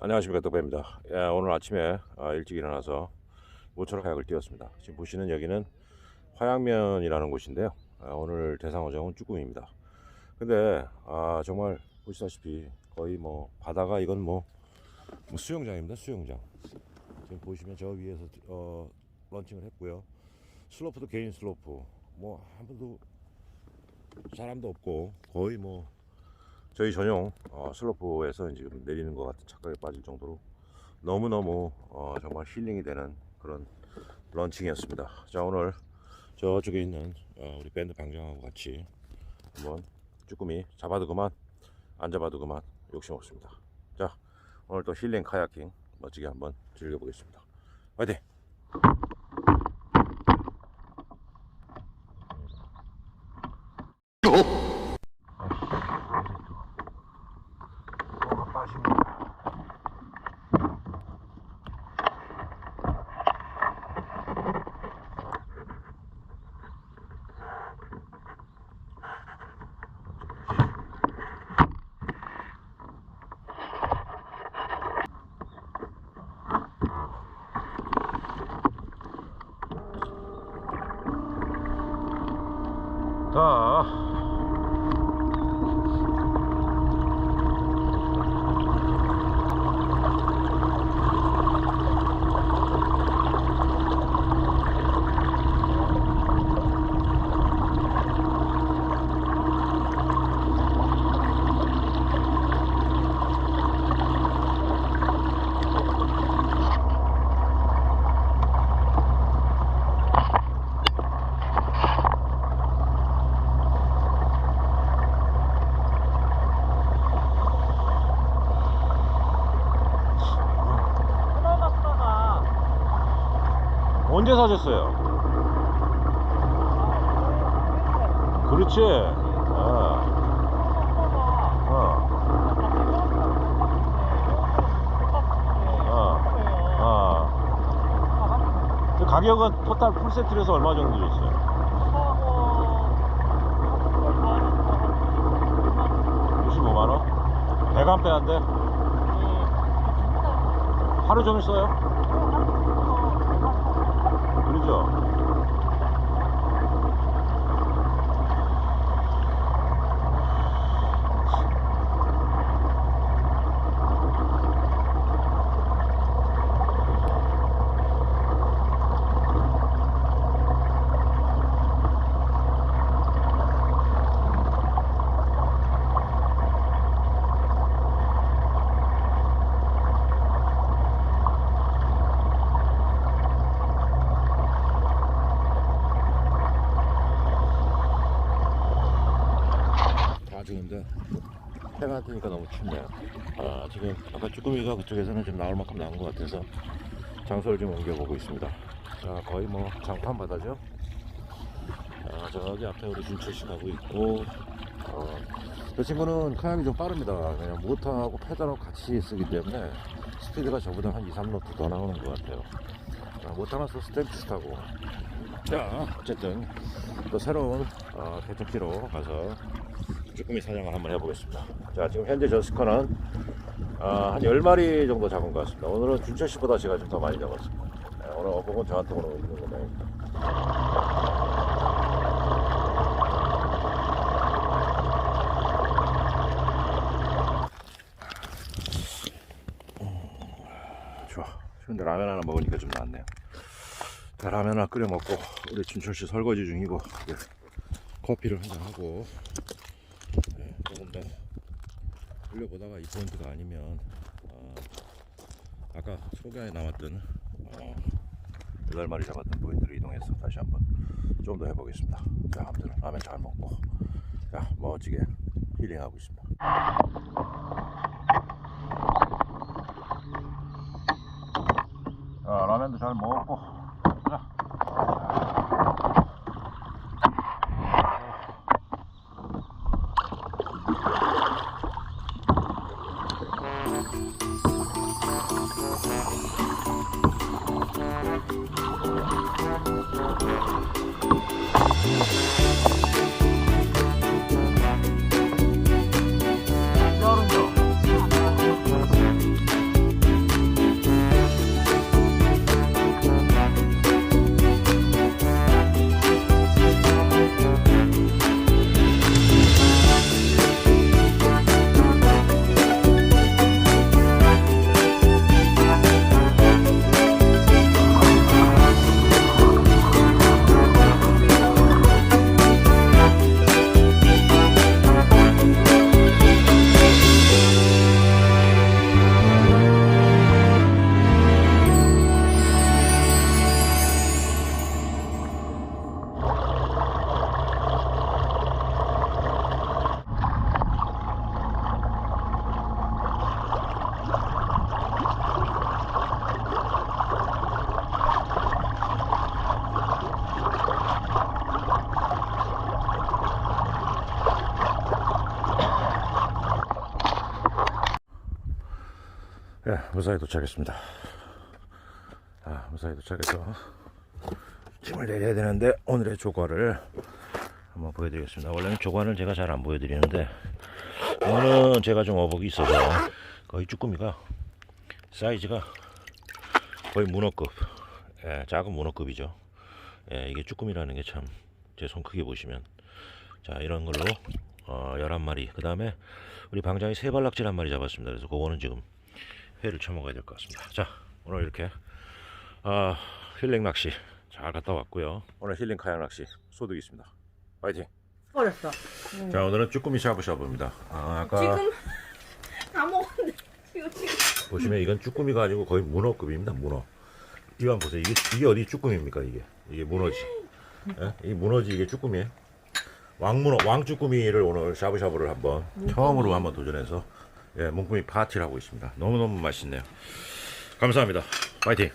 안녕하십니까 떡배입니다. 예, 오늘 아침에 아, 일찍 일어나서 모처럼 카약을 뛰었습니다. 지금 보시는 여기는 화양면이라는 곳인데요. 아, 오늘 대상어장은 쭈꾸미입니다. 근데 아, 정말 보시다시피 거의 뭐 바다가 이건 뭐, 뭐 수영장입니다. 수영장. 지금 보시면 저 위에서 어, 런칭을 했고요. 슬로프도 개인 슬로프. 뭐한 번도 사람도 없고 거의 뭐 저희 전용 어, 슬로프에서 지금 내리는 것 같은 착각에 빠질 정도로 너무너무 어, 정말 힐링이 되는 그런 런칭이었습니다. 자 오늘 저쪽에 있는 어, 우리 밴드 방장하고 같이 한번 쭈꾸미 잡아도 그만 안 잡아도 그만 욕심 없습니다. 자 오늘 또 힐링 카야킹 멋지게 한번 즐겨보겠습니다. 화이팅! 자 하나가 쓰다가 언제 사셨어요? 그렇지. 어, 어, 어, 어. 그 가격은 토탈 풀 세트로서 얼마 정도 있어요? 65만 원? 배관 빼는데 하루 종일 써요? 그 좋은데 해가 뜨니까 너무 춥네요. 아, 지금 아까 쭈꾸미가 그쪽에서는 좀 나올 만큼 나온 것 같아서 장소를 좀 옮겨보고 있습니다. 자, 거의 뭐 장판 바다죠. 아, 저기 앞에 우리 준철 씨 가고 있고, 어, 저 친구는 카약이 좀 빠릅니다. 그냥 모터하고 페달하고 같이 쓰기 때문에 스피드가 저보다 한 2, 3노트 더 나오는 것 같아요. 아, 모터나서 스탬프 타고. 자, 어쨌든 또 새로운 어, 개척지로 가서 쭈꾸미 사냥을 한번 해보겠습니다. 자, 지금 현재 저 스커는 아, 한 10마리 정도 잡은 것 같습니다. 오늘은 준철 씨보다 제가 좀 더 많이 잡았습니다. 네, 오늘 어복은 저한테 오늘 있는 거네요. 근데 라면 하나 먹으니까 좀 낫네요. 자, 라면 하나 끓여 먹고 우리 준철 씨 설거지 중이고 커피를 한 잔 하고 네, 조금 더 돌려보다가 이 포인트가 아니면 어, 아까 소개에 나왔던 어, 8마리 잡았던 포인트로 이동해서 다시 한번 좀 더 해보겠습니다. 자, 아무튼 라면 잘 먹고 자, 멋지게 힐링하고 있습니다. 자, 라면도 잘 먹고 예, 무사히 도착했습니다. 아, 무사히 도착해서 짐을 내려야 되는데 오늘의 조과를 한번 보여드리겠습니다. 원래는 조과는 제가 잘 안 보여드리는데 오늘은 제가 좀 어복이 있어서 거의 쭈꾸미가 사이즈가 거의 문어급, 예, 작은 문어급이죠. 예, 이게 쭈꾸미라는 게 참 제 손 크게 보시면 자 이런 걸로 어, 11마리 그 다음에 우리 방장이 세발낙지 한 마리 잡았습니다. 그래서 그거는 지금 회를 쳐먹어야 될 것 같습니다. 자 오늘 이렇게 아, 힐링 낚시 잘 갔다 왔고요. 오늘 힐링 카약 낚시 소득 있습니다. 파이팅! 버렸어. 자 오늘은 쭈꾸미 샤브샤브입니다. 아, 아까 지금 다 먹었는데 지금 지금 보시면 이건 쭈꾸미가 아니고 거의 문어급입니다. 문어. 이거 보세요. 이게 이게 어디 쭈꾸미입니까 이게? 이게 문어지. 예? 이 문어지 이게 쭈꾸미예요. 왕문어 왕쭈꾸미를 오늘 샤브샤브를 한번 처음으로 한번 도전해서 예, 몽꾸미 파티를 하고 있습니다. 너무너무 맛있네요. 감사합니다. 파이팅!